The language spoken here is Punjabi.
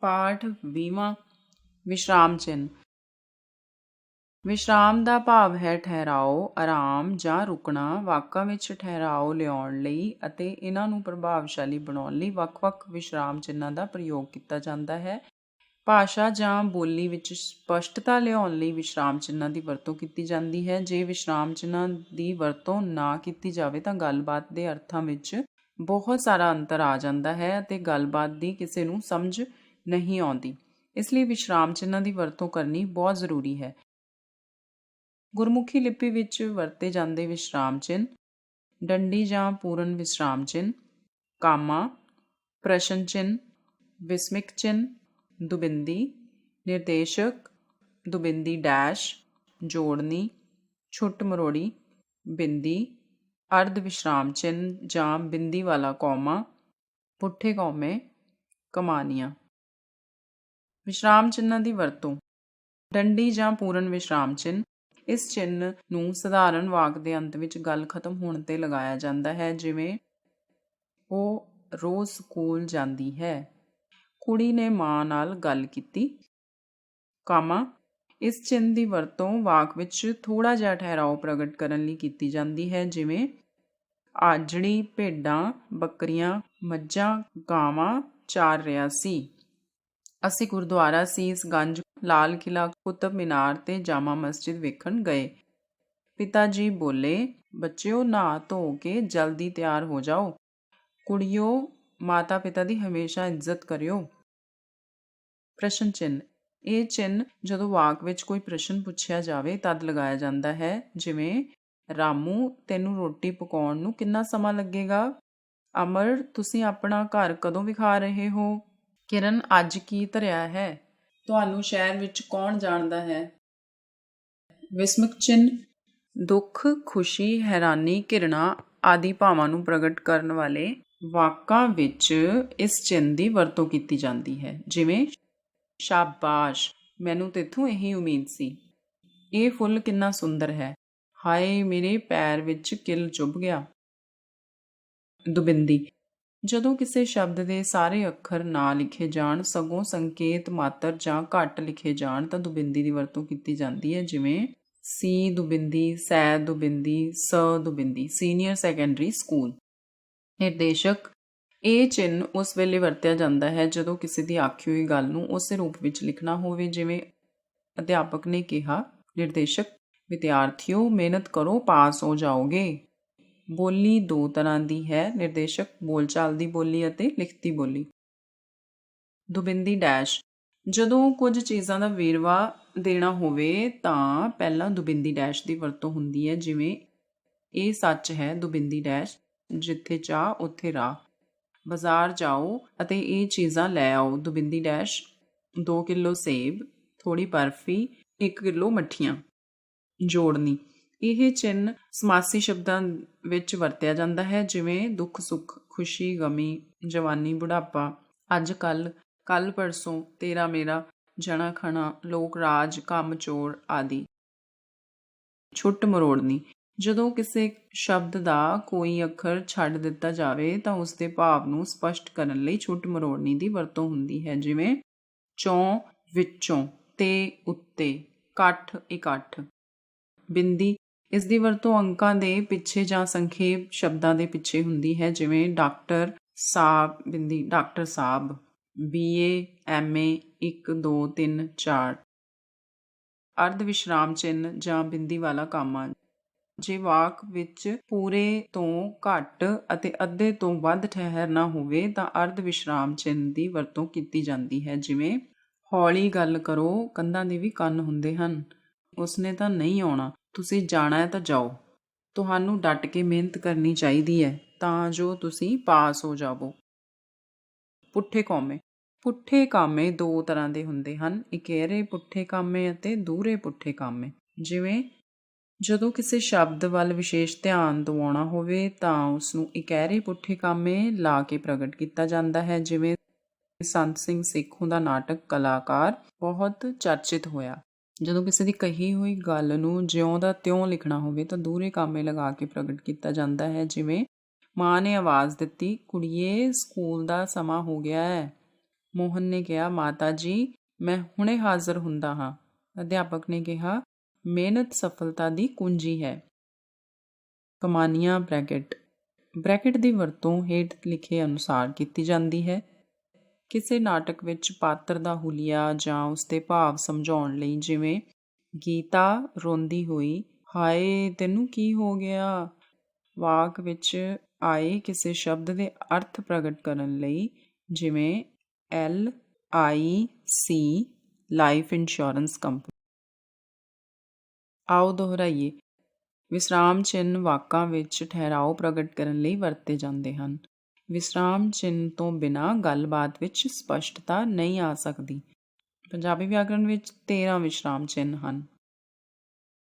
ਪਾਠ 20ਵਾਂ ਵਿਸ਼ਰਾਮ ਚਿੰਨ੍ਹ। ਵਿਸ਼ਰਾਮ ਦਾ ਭਾਵ ਹੈ ਠਹਿਰਾਓ, ਆਰਾਮ ਜਾਂ ਰੁਕਣਾ, ਵਾਕਾਂ ਵਿੱਚ ਠਹਿਰਾਓ ਲਿਆਉਣ ਲਈ ਅਤੇ ਇਹਨਾਂ ਨੂੰ ਪ੍ਰਭਾਵਸ਼ਾਲੀ ਬਣਾਉਣ ਲਈ ਵੱਖ-ਵੱਖ ਵਿਸ਼ਰਾਮ ਚਿੰਨਾਂ ਦਾ ਪ੍ਰਯੋਗ ਕੀਤਾ ਜਾਂਦਾ ਹੈ। ਭਾਸ਼ਾ ਜਾਂ ਬੋਲੀ ਵਿੱਚ ਸਪਸ਼ਟਤਾ ਲਿਆਉਣ ਲਈ ਵਿਸ਼ਰਾਮ ਚਿੰਨਾਂ ਦੀ ਵਰਤੋਂ ਕੀਤੀ ਜਾਂਦੀ ਹੈ। ਜੇ ਵਿਸ਼ਰਾਮ ਚਿੰਨਾਂ ਦੀ ਵਰਤੋਂ ਨਾ ਕੀਤੀ ਜਾਵੇ ਤਾਂ ਗੱਲਬਾਤ ਦੇ ਅਰਥਾਂ ਵਿੱਚ ਬਹੁਤ ਸਾਰਾ ਅੰਤਰ ਆ ਜਾਂਦਾ ਹੈ ਅਤੇ ਗੱਲਬਾਤ ਦੀ ਕਿਸੇ ਨੂੰ ਸਮਝ ਨਹੀਂ ਆਉਂਦੀ। ਇਸ ਲਈ ਵਿਸ਼ਰਾਮ ਚਿੰਨ੍ਹਾਂ ਦੀ ਵਰਤੋਂ ਕਰਨੀ ਬਹੁਤ ਜ਼ਰੂਰੀ ਹੈ। ਗੁਰਮੁਖੀ ਲਿਪੀ ਵਿੱਚ ਵਰਤੇ ਜਾਂਦੇ ਵਿਸ਼ਰਾਮ ਚਿੰਨ੍ਹ, ਡੰਡੀ ਜਾਂ ਪੂਰਨ ਵਿਸ਼ਰਾਮ ਚਿੰਨ੍ਹ, ਕਾਮਾ, ਪ੍ਰਸ਼ਨ ਚਿੰਨ੍ਹ, ਵਿਸਮਿਕ ਚਿੰਨ੍ਹ, ਦੁਬਿੰਦੀ, ਨਿਰਦੇਸ਼ਕ, ਦੁਬਿੰਦੀ ਡੈਸ਼, ਜੋੜਨੀ, ਛੁੱਟ ਮਰੋੜੀ, ਬਿੰਦੀ, ਅਰਧ ਵਿਸ਼ਰਾਮ ਚਿੰਨ੍ਹ ਜਾਂ ਬਿੰਦੀ ਵਾਲਾ ਕੌਮਾ, ਪੁੱਠੇ ਕੌਮੇ, ਕਮਾਨੀਆਂ। ਵਿਸ਼ਰਾਮ ਚਿੰਨ੍ਹਾਂ ਦੀ ਵਰਤੋਂ। ਡੰਡੀ ਜਾਂ ਪੂਰਨ ਵਿਸ਼ਰਾਮ ਚਿੰਨ੍ਹ। ਇਸ ਚਿੰਨ੍ਹ ਨੂੰ ਸਧਾਰਨ ਵਾਕ ਦੇ ਅੰਤ ਵਿੱਚ ਗੱਲ ਖਤਮ ਹੋਣ ਤੇ ਲਗਾਇਆ ਜਾਂਦਾ ਹੈ, ਜਿਵੇਂ, ਉਹ ਰੋਜ਼ ਸਕੂਲ ਜਾਂਦੀ ਹੈ। ਕੁੜੀ ਨੇ ਮਾਂ ਨਾਲ ਗੱਲ ਕੀਤੀ। ਕਾਮਾ, ਇਸ ਚਿੰਨ੍ਹ ਦੀ ਵਰਤੋਂ ਵਾਕ ਵਿੱਚ ਥੋੜਾ ਜਿਹਾ ਠਹਿਰਾਓ ਪ੍ਰਗਟ ਕਰਨ ਲਈ ਕੀਤੀ ਜਾਂਦੀ ਹੈ, ਜਿਵੇਂ, ਆਜੜੀ ਭੇਡਾਂ, ਬੱਕਰੀਆਂ, ਮੱਝਾਂ, ਗਾਵਾਂ ਚਾਰ ਰਿਹਾ ਸੀ। ਅਸੀਂ ਗੁਰਦੁਆਰਾ ਸੀਸਗੰਜ ਲਾਲ ਕਿਲਾ ਕੁਤਬ ਮੀਨਾਰ ਤੇ ਜਾਮਾ ਮਸਜਿਦ ਵੇਖਣ ਗਏ। ਪਿਤਾ ਜੀ ਬੋਲੇ, ਬੱਚਿਓ, ਨਹਾ ਧੋ ਕੇ ਜਲਦੀ ਤਿਆਰ ਹੋ ਜਾਓ। ਕੁੜੀਓ ਮਾਤਾ ਪਿਤਾ ਦੀ ਹਮੇਸ਼ਾ ਇੱਜ਼ਤ ਕਰਿਓ। ਪ੍ਰਸ਼ਨ ਚਿੰਨ ਇਹ ਚਿੰਨ ਜਦੋਂ ਵਾਕ ਵਿੱਚ ਕੋਈ ਪ੍ਰਸ਼ਨ ਪੁੱਛਿਆ ਜਾਵੇ, ਤਦ ਲਗਾਇਆ ਜਾਂਦਾ ਹੈ, ਜਿਵੇਂ, ਰਾਮੂ, ਤੈਨੂੰ ਰੋਟੀ ਪਕਾਉਣ ਨੂੰ ਕਿੰਨਾ ਸਮਾਂ ਲੱਗੇਗਾ? ਅਮਰ, ਤੁਸੀਂ ਆਪਣਾ ਘਰ ਕਦੋਂ ਵਿਖਾ ਰਹੇ ਹੋ? ਕਿਰਨ ਅੱਜ ਕੀ ਧਰਿਆ ਹੈ? ਤੁਹਾਨੂੰ ਸ਼ਹਿਰ ਵਿੱਚ ਕੌਣ ਜਾਣਦਾ ਹੈ? ਵਿਸਮਿਕ ਚਿੰਨ ਦੁੱਖ, ਖੁਸ਼ੀ, ਹੈਰਾਨੀ, ਘਿਰਣਾ ਆਦਿ ਭਾਵਾਂ ਨੂੰ ਪ੍ਰਗਟ ਕਰਨ ਵਾਲੇ ਵਾਕਾਂ ਵਿੱਚ ਇਸ ਚਿੰਨ ਦੀ ਵਰਤੋਂ ਕੀਤੀ ਜਾਂਦੀ ਹੈ। ਜਿਵੇਂ, ਸ਼ਾਬਾਸ਼, ਮੈਨੂੰ ਤੇਥੋਂ ਇਹੀ ਉਮੀਦ ਸੀ। ਇਹ ਫੁੱਲ ਕਿੰਨਾ ਸੁੰਦਰ ਹੈ। ਹਾਏ, ਮੇਰੇ ਪੈਰ ਵਿੱਚ ਕਿਲ ਚੁੱਭ ਗਿਆ। ਦੁਬਿੰਦੀ ਜਦੋਂ ਕਿਸੇ ਸ਼ਬਦ ਦੇ ਸਾਰੇ ਅੱਖਰ ਨਾ ਲਿਖੇ ਜਾਣ, ਸਗੋਂ ਸੰਕੇਤ ਮਾਤਰ ਜਾਂ ਘੱਟ ਲਿਖੇ ਜਾਣ, ਤਾਂ ਦੁਬਿੰਦੀ ਦੀ ਵਰਤੋਂ ਕੀਤੀ ਜਾਂਦੀ ਹੈ। ਜਿਵੇਂ, ਸੀ ਦੁਬਿੰਦੀ, ਸੈ ਦੁਬਿੰਦੀ, ਸ ਦੁਬਿੰਦੀ, ਸੀਨੀਅਰ ਸੈਕੰਡਰੀ ਸਕੂਲ। ਨਿਰਦੇਸ਼ਕ, ਇਹ ਚਿੰਨ ਉਸ ਵੇਲੇ ਵਰਤਿਆ ਜਾਂਦਾ ਹੈ ਜਦੋਂ ਕਿਸੇ ਦੀ ਆਖੀ ਹੋਈ ਗੱਲ ਨੂੰ ਉਸੇ ਰੂਪ ਵਿੱਚ ਲਿਖਣਾ ਹੋਵੇ, ਜਿਵੇਂ ਅਧਿਆਪਕ ਨੇ ਕਿਹਾ। ਨਿਰਦੇਸ਼ਕ, ਵਿਦਿਆਰਥੀਓ, ਮਿਹਨਤ ਕਰੋ, ਪਾਸ ਹੋ ਜਾਓਗੇ। ਬੋਲੀ ਦੋ ਤਰ੍ਹਾਂ ਦੀ ਹੈ, ਨਿਰਦੇਸ਼ਕ ਬੋਲਚਾਲ ਦੀ ਬੋਲੀ ਅਤੇ ਲਿਖਤੀ ਬੋਲੀ। ਦੁਬਿੰਦੀ ਡੈਸ਼, ਜਦੋਂ ਕੁਝ ਚੀਜ਼ਾਂ ਦਾ ਵੇਰਵਾ ਦੇਣਾ ਹੋਵੇ ਤਾਂ ਪਹਿਲਾਂ ਦੁਬਿੰਦੀ ਡੈਸ਼ ਦੀ ਵਰਤੋਂ ਹੁੰਦੀ ਹੈ, ਜਿਵੇਂ ਇਹ ਸੱਚ ਹੈ, ਦੁਬਿੰਦੀ ਡੈਸ਼, ਜਿੱਥੇ ਚਾਹ, ਉੱਥੇ ਰਾਹ। ਬਾਜ਼ਾਰ ਜਾਓ ਅਤੇ ਇਹ ਚੀਜ਼ਾਂ ਲੈ ਆਓ। ਦੁਬਿੰਦੀ ਡੈਸ਼ 2 ਕਿਲੋ ਸੇਬ ਥੋੜੀ ਬਰਫੀ 1 ਕਿਲੋ ਮੱਠੀਆਂ। ਜੋੜਨੀ ਇਹ ਚਿੰਨ ਸਮਾਸੀ ਸ਼ਬਦਾਂ ਵਿੱਚ ਵਰਤਿਆ ਜਾਂਦਾ ਹੈ, ਜਿਵੇਂ ਦੁੱਖ, ਸੁੱਖ, ਖੁਸ਼ੀ, ਗਮੀ, ਜਵਾਨੀ, ਬੁਢਾਪਾ। ਅੱਜ ਕੱਲ ਕੱਲ ਪਰਸੋਂ, ਤੇਰਾ ਮੇਰਾ, ਜਣਾ ਖਣਾ, ਲੋਕ ਰਾਜ, ਕੰਮ ਚੋਰ ਆਦਿ। ਛੁੱਟ ਮਰੋੜਨੀ। ਜਦੋਂ ਕਿਸੇ ਸ਼ਬਦ ਦਾ ਕੋਈ ਅੱਖਰ ਛੱਡ ਦਿੱਤਾ ਜਾਵੇ, ਤਾਂ ਉਸ ਦੇ ਭਾਵ ਨੂੰ ਸਪਸ਼ਟ ਕਰਨ ਲਈ ਛੁੱਟ ਮਰੋੜਨੀ ਦੀ ਵਰਤੋਂ ਹੁੰਦੀ ਹੈ, ਜਿਵੇਂ ਚੋਂ ਵਿੱਚੋਂ, ਤੇ ਉੱਤੇ, ਇਕੱਠ ਇਕੱਠ। ਬਿੰਦੀ ਇਸ ਦੀ ਵਰਤੋਂ ਅੰਕਾਂ ਦੇ ਪਿੱਛੇ ਜਾਂ ਸੰਖੇਪ ਸ਼ਬਦਾਂ ਦੇ ਪਿੱਛੇ ਹੁੰਦੀ ਹੈ, ਜਿਵੇਂ ਡਾਕਟਰ ਸਾਹਿਬ ਬਿੰਦੀ, ਡਾਕਟਰ ਸਾਹਿਬ ਬੀਏ, ਐਮਏ 1 2 3 4 ਅਰਧ ਵਿਸ਼ਰਾਮ ਚਿੰਨ ਜਾਂ ਬਿੰਦੀ ਵਾਲਾ ਕਾਮਾ ਜੇ ਵਾਕ ਵਿੱਚ ਪੂਰੇ ਤੋਂ ਘੱਟ ਅਤੇ ਅੱਧੇ ਤੋਂ ਵੱਧ ਠਹਿਰਨਾ ਹੋਵੇ, ਤਾਂ ਅਰਧ ਵਿਸ਼ਰਾਮ ਚਿੰਨ ਦੀ ਵਰਤੋਂ ਕੀਤੀ ਜਾਂਦੀ ਹੈ, ਜਿਵੇਂ ਹੌਲੀ ਗੱਲ ਕਰੋ, ਕੰਧਾਂ ਦੇ ਵੀ ਕੰਨ ਹੁੰਦੇ ਹਨ। ਉਸਨੇ ਤਾਂ ਨਹੀਂ ਆਉਣਾ। ਤੁਸੀਂ ਜਾਣਾ ਹੈ ਤਾਂ ਜਾਓ। ਤੁਹਾਨੂੰ ਡਟ ਕੇ ਮਿਹਨਤ ਕਰਨੀ ਚਾਹੀਦੀ ਹੈ, ਤਾਂ ਜੋ ਤੁਸੀਂ ਪਾਸ ਹੋ ਜਾਵੋ। ਪੁੱਠੇ ਕਾਮੇ। ਪੁੱਠੇ ਕਾਮੇ ਦੋ ਤਰ੍ਹਾਂ ਦੇ ਹੁੰਦੇ ਹਨ ਇਕਹਿਰੇ ਪੁੱਠੇ ਕਾਮੇ ਅਤੇ ਦੂਰੇ ਪੁੱਠੇ ਕਾਮੇ। ਜਿਵੇਂ, ਜਦੋਂ ਕਿਸੇ ਸ਼ਬਦ ਵੱਲ ਵਿਸ਼ੇਸ਼ ਧਿਆਨ ਦਿਵਾਉਣਾ ਹੋਵੇ, ਤਾਂ ਉਸ ਨੂੰ ਇਕਹਿਰੇ ਪੁੱਠੇ ਕਾਮੇ ਲਾ ਕੇ ਪ੍ਰਗਟ ਕੀਤਾ ਜਾਂਦਾ ਹੈ, ਜਿਵੇਂ ਸੰਤ ਸਿੰਘ ਸੇਖੋਂ ਦਾ ਨਾਟਕ ਕਲਾਕਾਰ ਬਹੁਤ ਚਰਚਿਤ ਹੋਇਆ। ਜਦੋਂ ਕਿਸੇ ਦੀ ਕਹੀ ਹੋਈ ਗੱਲ ਨੂੰ ਜਿਉਂ ਦਾ ਤਿਉਂ ਲਿਖਣਾ ਹੋਵੇ ਤਾਂ ਦੂਰੇ ਕਾਮੇ ਲਗਾ ਕੇ ਪ੍ਰਗਟ ਕੀਤਾ ਜਾਂਦਾ ਹੈ। ਜਿਵੇਂ, ਮਾਂ ਨੇ ਆਵਾਜ਼ ਦਿੱਤੀ, ਕੁੜੀਏ, ਸਕੂਲ ਦਾ ਸਮਾਂ ਹੋ ਗਿਆ ਹੈ। ਮੋਹਨ ਨੇ ਕਿਹਾ, ਮਾਤਾ ਜੀ, ਮੈਂ ਹੁਣੇ ਹਾਜ਼ਰ ਹੁੰਦਾ ਹਾਂ। ਅਧਿਆਪਕ ਨੇ ਕਿਹਾ, ਮਿਹਨਤ ਸਫਲਤਾ ਦੀ ਕੁੰਜੀ ਹੈ। ਕਮਾਨੀਆਂ ਬ੍ਰੈਕਟ ਬ੍ਰੈਕਟ ਦੀ ਵਰਤੋਂ ਹੇਠ ਲਿਖੇ ਅਨੁਸਾਰ ਕੀਤੀ ਜਾਂਦੀ ਹੈ। ਕਿਸੇ ਨਾਟਕ ਵਿੱਚ ਪਾਤਰ ਦਾ ਹੁਲੀਆ ਜਾਂ ਉਸਦੇ ਭਾਵ ਸਮਝਾਉਣ ਲਈ ਜਿਵੇਂ, ਗੀਤਾ ਰੋਂਦੀ ਹੋਈ, ਹਾਏ ਤੈਨੂੰ ਕੀ ਹੋ ਗਿਆ? ਵਾਕ ਵਿੱਚ ਆਏ ਕਿਸੇ ਸ਼ਬਦ ਦੇ ਅਰਥ ਪ੍ਰਗਟ ਕਰਨ ਲਈ ਜਿਵੇਂ, L I C life insurance company. ਆਓ ਦੁਹਰਾਈਏ, ਵਿਸਰਾਮ ਚਿੰਨ੍ਹ ਵਾਕਾਂ ਵਿੱਚ ਠਹਿਰਾਓ ਪ੍ਰਗਟ ਕਰਨ ਲਈ ਵਰਤੇ ਜਾਂਦੇ ਹਨ। ਵਿਸਰਾਮ ਚਿੰਨ੍ਹ ਤੋਂ ਬਿਨਾਂ ਗੱਲਬਾਤ ਵਿੱਚ ਸਪਸ਼ਟਤਾ ਨਹੀਂ ਆ ਸਕਦੀ। ਪੰਜਾਬੀ ਵਿਆਕਰਣ ਵਿੱਚ 13 ਵਿਸਰਾਮ ਚਿੰਨ੍ਹ ਹਨ।